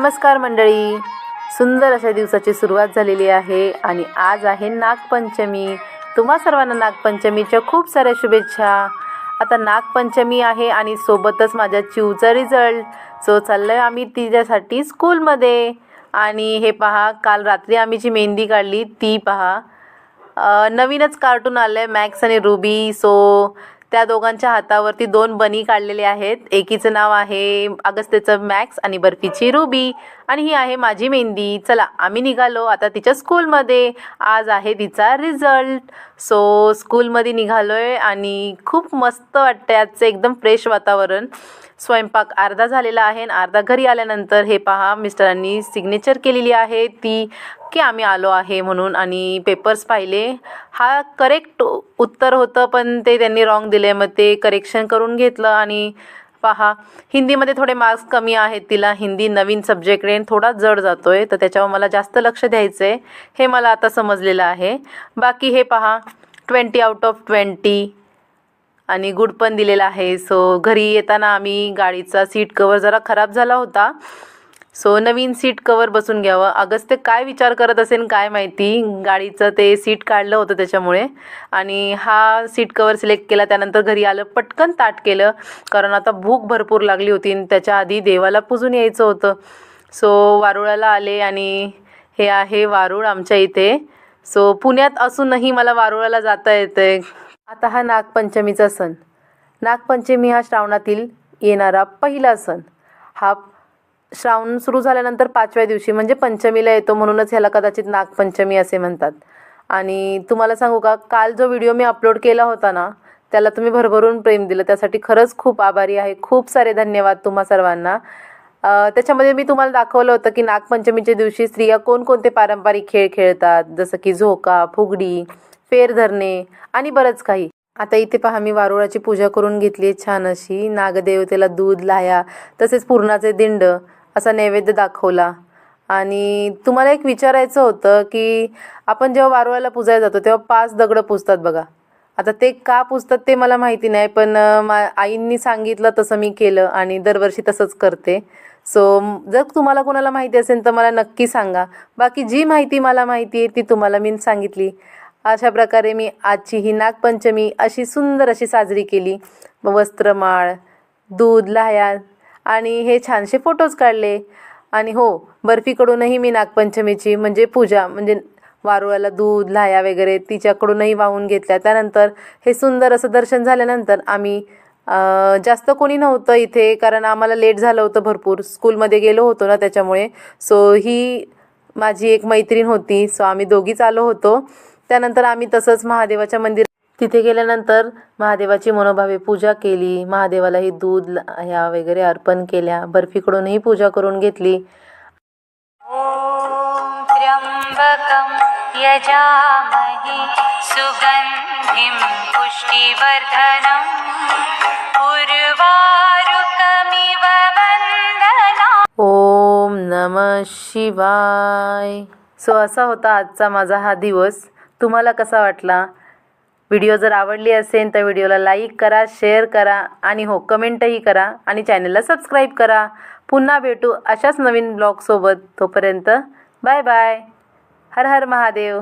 नमस्कार मंडळी. सुंदर अशा दिवसाची सुरुवात झालेली आहे आणि आज आहे नागपंचमी. तुम्हा सर्वांना नागपंचमीच्या खूप साऱ्या शुभेच्छा. आता नागपंचमी आहे आणि सोबतच माझ्या चिवचा रिझल्ट सो चाललं आहे आम्ही तिच्यासाठी स्कूलमध्ये आणि हे पहा काल रात्री आम्ही जी मेहंदी काढली ती पहा. नवीनच कार्टून आलं आहे मॅक्स आणि रुबी सो त्या दोघांच्या हातावरती दोन बनी काढलेले आहेत. एकीचं नाव आहे अगस्तेचं मॅक्स आणि बर्फीची रुबी. आणि ही आहे माझी मेहंदी. चला आम्ही निघालो. आता तिच्या स्कूलमध्ये. आज आहे तिचा रिझल्ट. सो स्कूलमध्ये निघालो आहे आणि खूप मस्त वाटतं आजचं एकदम फ्रेश वातावरण. स्वयंपाक अर्धा झालेला आहे आणि अर्धा घरी आल्यानंतर हे पहा मिस्टरांनी सिग्नेचर केलेली आहे ती की आम्ही आलो आहे म्हणून. आणि पेपर्स पाहिले. हा करेक्ट उत्तर होतं पण ते त्यांनी रॉंग दिले मग ते करेक्शन करून घेतलं आणि पहा हिंदीमध्ये थोडे मार्क्स कमी आहेत तिला. हिंदी नवीन सब्जेक्ट थोडा जड जातो आहे तर त्याच्यावर मला जास्त लक्ष द्यायचं आहे हे मला आता समजलेलं आहे. बाकी हे पहा ट्वेंटी आउट ऑफ ट्वेंटी आणि गुड पण दिलेला आहे. सो घरी येताना आम्ही गाडीचा सीट कवर जरा खराब झाला होता. सो नवीन सीट कवर बसून घ्यावं. अगस्त ते काय विचार करत असेल काय माहिती? गाडीचं ते सीट काढलं होतं त्याच्यामुळे. आणि हा सीट कवर सिलेक्ट केला त्यानंतर घरी आलं पटकन ताट केलं. कारण आता भूक भरपूर लागली होती आणि त्याच्या आधी देवाला पुजून यायचं होतं. सो वारुळाला आले आणि हे आहे वारुळ आमच्या इथे. सो पुण्यात असूनही मला वारुळाला जाता येतं आता हा नागपंचमीचा सण. नागपंचमी हा श्रावणातील येणारा पहिला सण. हा श्रावण सुरू झाल्यानंतर पाचव्या दिवशी म्हणजे पंचमीला येतो म्हणूनच ह्याला कदाचित नागपंचमी असे म्हणतात. आणि तुम्हाला सांगू का काल जो व्हिडिओ मी अपलोड केला होता ना त्याला तुम्ही भरभरून प्रेम दिलं. त्यासाठी खरंच खूप आभारी आहे. खूप सारे धन्यवाद तुम्हा सर्वांना. त्याच्यामध्ये मी तुम्हाला दाखवलं होतं की नागपंचमीच्या दिवशी स्त्रिया कोणकोणते पारंपरिक खेळ खेळतात जसं की झोका फुगडी फेर धरणे आणि बरंच काही. आता इथे पहा मी वारुळाची पूजा करून घेतली आहे छान अशी. नागदेवतेला दूध लाह्या तसेच पूर्णाचे दिंड असा नैवेद्य दाखवला. आणि तुम्हाला एक विचारायचं होतं की आपण जेव्हा वारुळाला पूजायला जातो तेव्हा पाच दगडं पुजतात बघा. आता ते का पुजतात ते मला माहिती नाही पण मा आईंनी सांगितलं तसं मी केलं आणि दरवर्षी तसंच करते. सो जर तुम्हाला कोणाला माहिती असेल तर मला नक्की सांगा. बाकी जी माहिती मला माहिती आहे ती तुम्हाला मी सांगितली. अशा प्रकारे मी आजची ही नागपंचमी अशी सुंदर अशी साजरी केली. वस्त्रमाळ दूध लाह्या आणि हे छानसे फोटोज काढले. आणि हो बर्फीकडूनही मी नागपंचमीची म्हणजे पूजा म्हणजे वारुळाला दूध लाह्या वगैरे तिच्याकडूनही वाहून घेतल्या. त्यानंतर हे सुंदर असं दर्शन झाल्यानंतर आम्ही जास्त कोणी नव्हतं इथे कारण आम्हाला लेट झालं होतं भरपूर. स्कूलमध्ये गेलो होतो ना त्याच्यामुळे. सो ही माझी एक मैत्रीण होती. सो आम्ही दोघीच आलो होतो. त्यानंतर आम्ही तसंच महादेवाच्या मंदिर तिथे गेल्यानंतर महादेवाची मनोभावे पूजा केली. महादेवालाही दूध ह्या वगैरे अर्पण केल्या. बर्फीकडूनही पूजा करून घेतली. उर्वारुकमिव ओम नम शिवाय. सो असा होता आजचा माझा हा दिवस. तुम्हाला कसा वाटला? व्हिडिओ जर आवडली असेल तर व्हिडिओला लाईक करा शेअर करा आणि हो कमेंटही करा आणि चॅनलला सबस्क्राईब करा. पुन्हा भेटू अशाच नवीन ब्लॉगसोबत तोपर्यंत बाय बाय. हर हर महादेव.